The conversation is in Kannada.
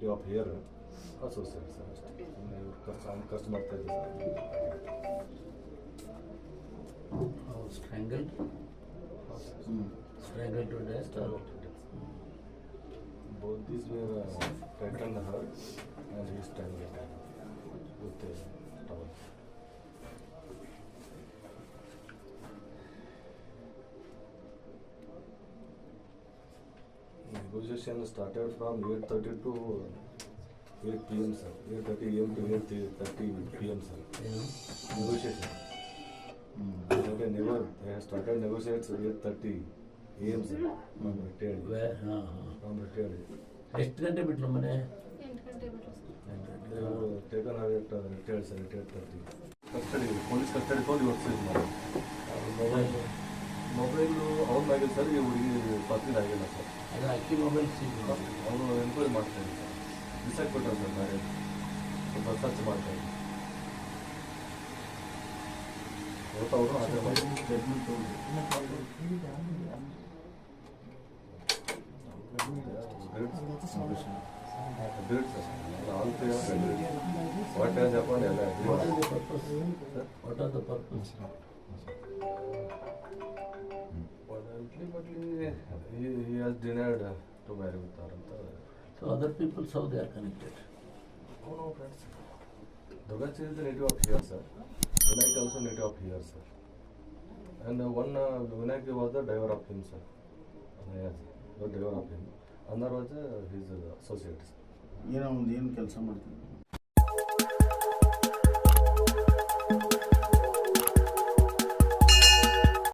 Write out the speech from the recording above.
Head of hair association customer service strangled strangled to death or both these were uh, threatened her and he strangled her Negotiation started from 8:30 to 8 p.m. sir. 8:30 a.m. to 8:30 p.m. sir. Negotiation. They never they have started negotiations at 8:30 a.m. sir. From retired. Where? ಹಾಂ ಹಾಂ From retired. ಎಷ್ಟು ಗಂಟೆ ಬಿಟ್ಲು ಮನೆ ಎಂಟು ಗಂಟೆ ಬಿಟ್ಟು sir They were taken away at uh, retired sir. Retired 30. Custody. Police ತಗೊಂಡು ಇವತ್ತು ಸೀಸ್ ಮಾಡಿ ಮೊಬೈಲ್ ಅವ್ರ ಸರ್ ಈ ಹುಡುಗಿ ಪತ್ತಿದ ಆಗಿಲ್ಲ ಸರ್. ಅದು ಅಕ್ಕಿ ಮೊಬೈಲ್ ಸಿಗ್. ಅವರು ಎನ್ಕ್ವೈರಿ ಮಾಡ್ತಾ ಇದ್ದಾರೆ ಸರ್ ಬಿಸಾಕ್ ಕೊಟ್ಟಾರೆ ಸರ್. ಬೇರೆ ಸ್ವಲ್ಪ ಸರ್ಚ್ ಮಾಡ್ತಾ ಇದ್ದೀನಿ ಅವರು ಅದೇ ಮಾಡಿ statement sir. All three are agreed. What has happened, ಎಲ್ಲ agree ವಾಟ್ ಆರ್ ಮಾಡಿ. The purpose what are the purpose Apparently, but he, he, he has denied uh, to marry with her ಅಂತ so other peoples how they are connected No, no, friends. Dogachi is the native of here, sir. Vinayak also native of here, sir. And uh, one uh, Vinayak was the driver of him, sir. Uh, yes, the driver of him. Another was uh, his uh, associate. sir. ಏನೋ ಒಂದು ಏನು ಕೆಲಸ ಮಾಡ್ತೀನಿ